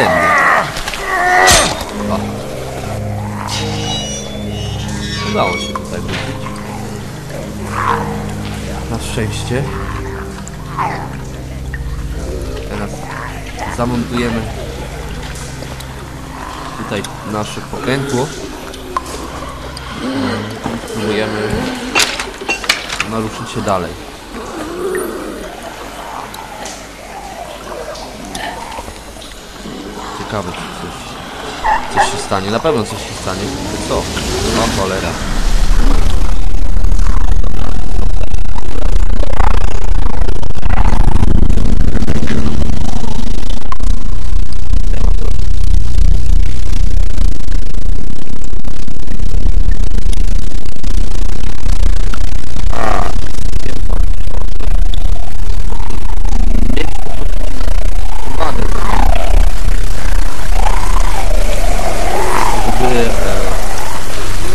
Tędy. O. Udało się tutaj wrócić. Na szczęście. Teraz zamontujemy tutaj nasze pokrętło. Spróbujemy naruszyć się dalej. Ciekawe, czy coś, coś się stanie. Na pewno coś się stanie. Co? No cholera.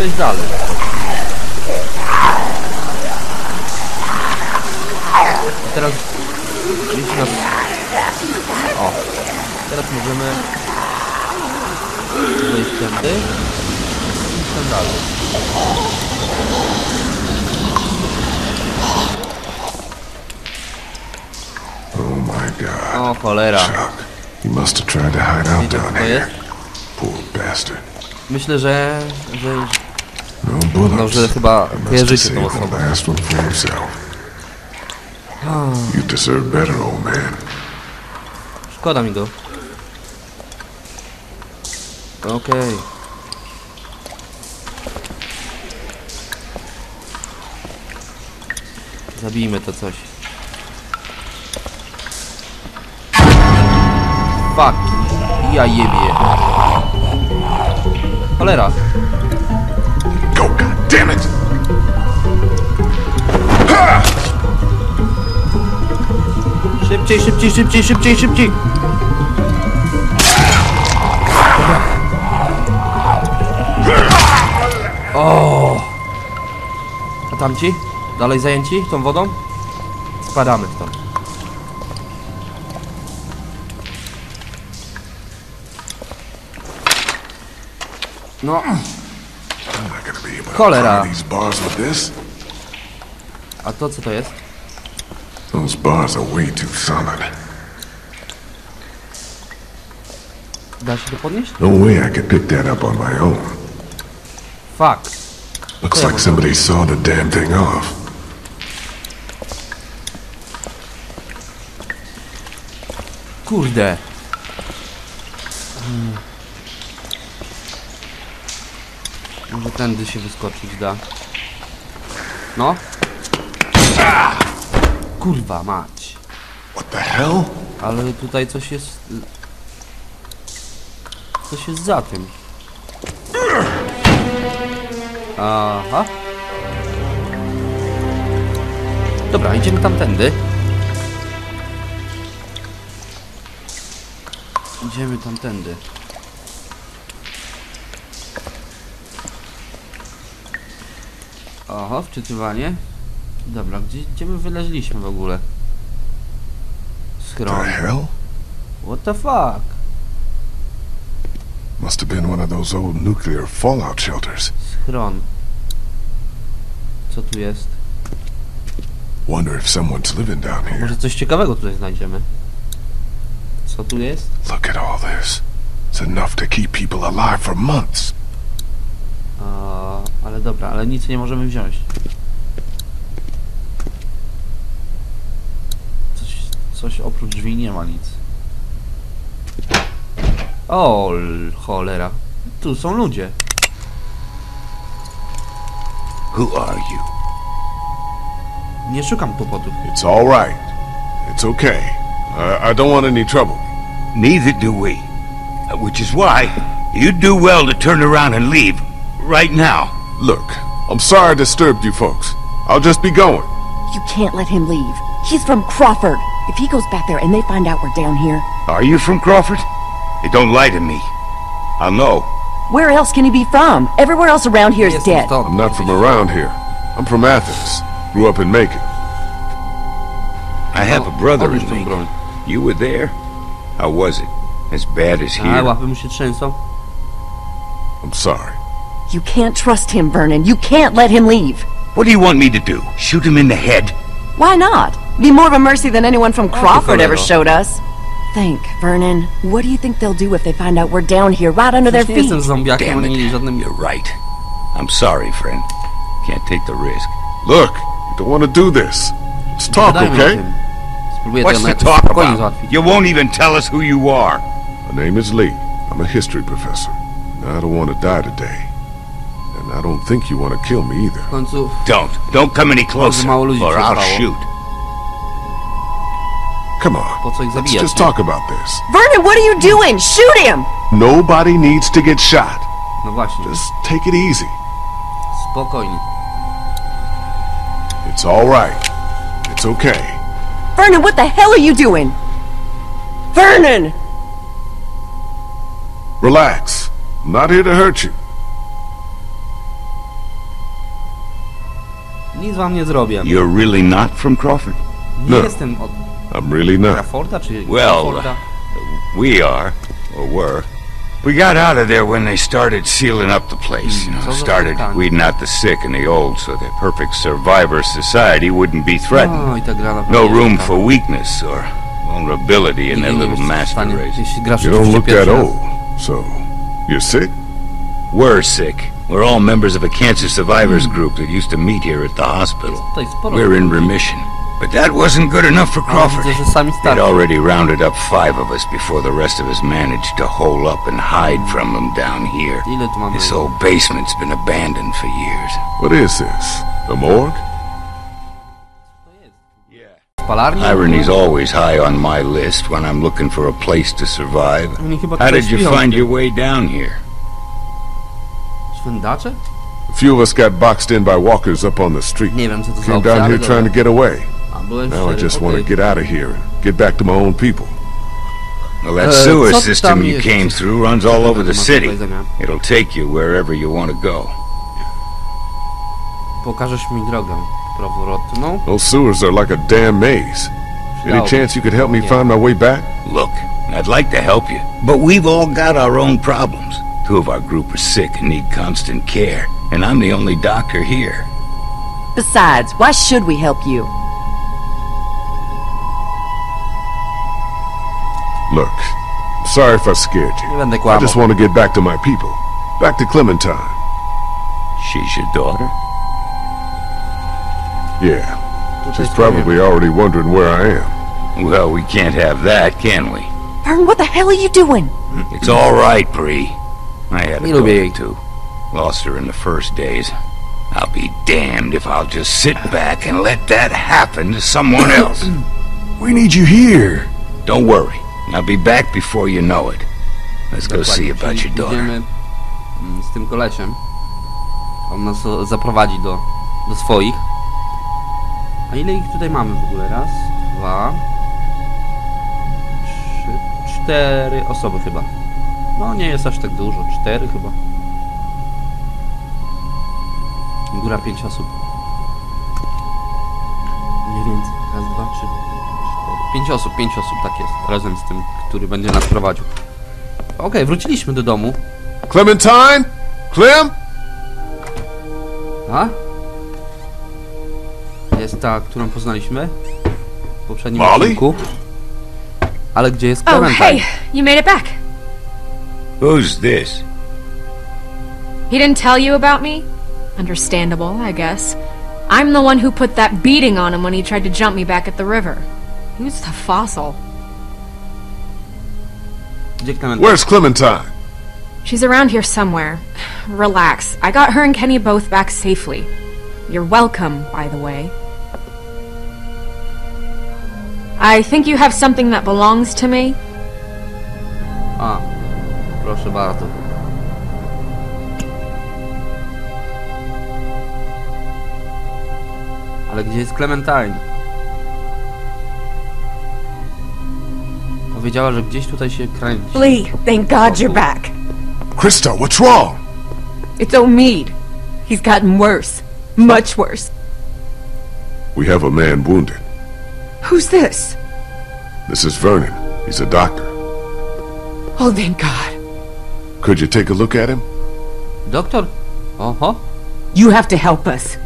przejść dalej. I teraz... Jeśli nas... O! Teraz możemy... Zejść tędy. I tam dalej. O cholera. Wiecie, co to jest? Myślę, że, że Równo, że chyba kojarzycie tą osobę. Hmm. Szkoda mi go. Okej. Okay. Zabijmy to coś. Fuck. Ja jebie. Cholera. Damn it! Szybciej, szybciej, szybciej, szybciej, szybciej. O! A tamci? Dalej zajęci tą wodą? Spadamy stąd. No, Cholera. climb these bars with this. a to co to jest? Those bars are way too solid. Da się to podnieść? No way I could pick that up on my own. Fuck. Looks like somebody saw the damn thing off. Kurde. Hmm. Może tędy się wyskoczyć da. No. Kurwa mać. What the hell? Ale tutaj coś jest... Coś jest za tym. Aha. Dobra, idziemy tamtędy. Idziemy tamtędy. Oho, wczytywanie. Dobra, gdzie, gdzie my wyleźliśmy w ogóle? The Schron. hell? What the fuck? Must have been one of those old nuclear fallout shelters. Schron. Co tu jest? Wonder if someone's living down here. Może coś ciekawego tutaj znajdziemy. Co tu jest? Look at all this. It's enough to keep people alive for months. Dobra, ale nic nie możemy wziąć. Coś, coś oprócz drzwi nie ma nic. O, cholera. Tu są ludzie. Who are you? Nie szukam kłopotów. It's all right. It's okay. I, I don't want any trouble. Neither do we. Which is why you'd do well to turn around and leave. Right now. Look, I'm sorry I disturbed you folks. I'll just be going. You can't let him leave. He's from Crawford. If he goes back there and they find out we're down here, Are you from Crawford? Hey, don't lie to me. I'll know. where else can he be from? Everywhere else around here is Jestem dead. I'm not from around here. I'm from Athens. Grew up in Macon. I have a brother in tą me. broń. You were there? How was it? As bad as A, here? łapy mu się trzęsą. I'm sorry. You can't trust him, Vernon. You can't let him leave. What do you want me to do? Shoot him in the head? Why not? Be more of a mercy than anyone from Crawford ever showed us. Think, Vernon. What do you think they'll do if they find out we're down here, right under their feet? jestem zombiakiem, Damn oni it. żadnym... You're right. I'm sorry, friend. Can't take the risk. Look, you don't want to do this. Let's talk, Gadajmy o okay? tym. Spróbuję What's to to jakoś talk spokojnie about? You won't even tell us who you are. My name is Lee. I'm a history professor. I don't want to die today. And I don't think you want to kill me either. W Don't. Don't come any closer, mało or I'll shoot. Come on. Po co ich Let's just talk about this. Vernon, what are you doing? Shoot him! Nobody needs to get shot. Just take it easy. It's all right. It's okay. Vernon, what the hell are you doing? Vernon! Relax. I'm not here to hurt you. Nic wam nie zrobię. You're really not from Crawford? Nie No. jestem od I'm really not. Rafforda, czy Well, Crawforda? We are, or were. We got out of there when they started sealing up the place, hmm, you know, started weeding out the sick and the old so that perfect survivor society wouldn't be threatened. No i ta gra naprawdę No jest room for weakness or vulnerability in Nigdy their little wiesz, co master race. You don't look that old. So, you're sick? We're sick. We're all members of a cancer survivors group that used to meet here at the hospital. We're in remission. But that wasn't good enough for Crawford. widzę, że sami They'd already rounded up five of us before the rest of us managed to hole up and hide from them down here. Ile tu mamy? This old basement's been abandoned for years. What is this? A morgue? Irony's always high on my list when I'm looking for a place to survive. How did you find your way down here? Szwendacze? A few of us got boxed in by walkers up on the street. Nie wiem, co to za Came down here trying to get away. A, byłem Now I szczery, just want okej. to get out of here and get back to my own people. Well, that Uh, sewer co system tam you jest? came through runs all over the city. It'll take you wherever you want to go. Pokażesz mi drogę powrotną? Those sewers are like a damn maze. Any Przydałoby chance you could help me Yeah. find my way back? Look, I'd like to help you, but we've all got our own problems. Two of our group are sick and need constant care, and I'm the only doctor here. Besides, why should we help you? Look, I'm sorry if I scared you. I just want to get back to my people. Back to Clementine. She's your daughter? Yeah, she's probably already wondering where I am. Well, we can't have that, can we? Vern, what the hell are you doing? It's all right, Bree. I had a Nie lubię jej. too. Lost her in the first days. I'll be damned if I'll just sit back and let that happen to someone else. We need you here. Don't worry. I'll be back before you know it. Let's go see about czyli your daughter. Idziemy mm, z tym kolesiem. On nas o, zaprowadzi do, do swoich. A ile ich tutaj mamy w ogóle? Raz, dwa, trzy, cztery osoby chyba. No nie jest aż tak dużo, cztery chyba. Góra pięć osób. Nie więcej. Raz, dwa, trzy, cztery. Pięć osób, pięć osób, tak jest. Razem z tym, który będzie nas prowadził. Okej, wróciliśmy do domu. Clementine? Clem? A? Jest ta, którą poznaliśmy w poprzednim Molly? odcinku. Ale gdzie jest Oh, Clementine? hey, you made it back. Who's this? He didn't tell you about me? Understandable, I guess. I'm the one who put that beating on him when he tried to jump me back at the river. Who's the fossil? Where's Clementine? She's around here somewhere. Relax. I got her and Kenny both back safely. You're welcome, by the way. I think you have something that belongs to me. A, proszę bardzo. Ale gdzie jest Clementine? Powiedziała, że gdzieś tutaj się kręci. Lee, thank God you're back. Krista, what's wrong? It's Omid. He's gotten worse. Much worse. We have a man wounded. Who's this? This is Vernon. He's a doctor. Oh, thank God. Could you take a look at him? Doktor? Oho. You have to help us.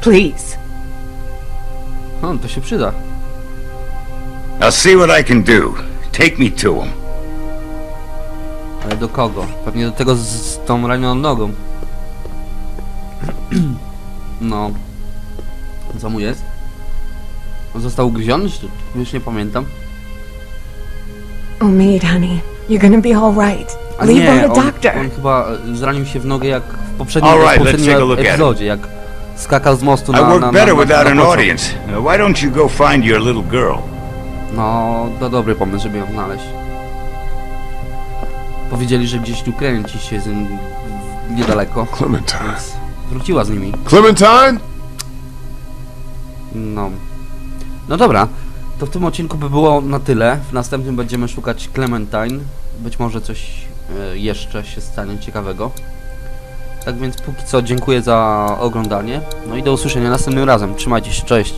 Please. Hmm, to się przyda. I'll see what I can do. Take me to him. Ale do kogo? Pewnie do tego z, z tą ranioną nogą. No. Co mu jest? On został ugryziony? Już nie pamiętam. Omid, honey, you're gonna be all right. A Leave nie, on, doctor. on chyba zranił się w nogę jak w poprzednim, right, w poprzednim epizodzie, jak skakał z mostu na, na, work na, better na, without na an pociąg. audience. Why don't you go find your little girl? No, to dobry pomysł, żeby ją znaleźć. Powiedzieli, że gdzieś tu kręci się z, niedaleko. Clementine. Wróciła z nimi. Clementine? No. No dobra, to w tym odcinku by było na tyle. W następnym będziemy szukać Clementine. Być może coś jeszcze się stanie ciekawego. Tak więc póki co dziękuję za oglądanie. No i do usłyszenia następnym razem. Trzymajcie się, cześć.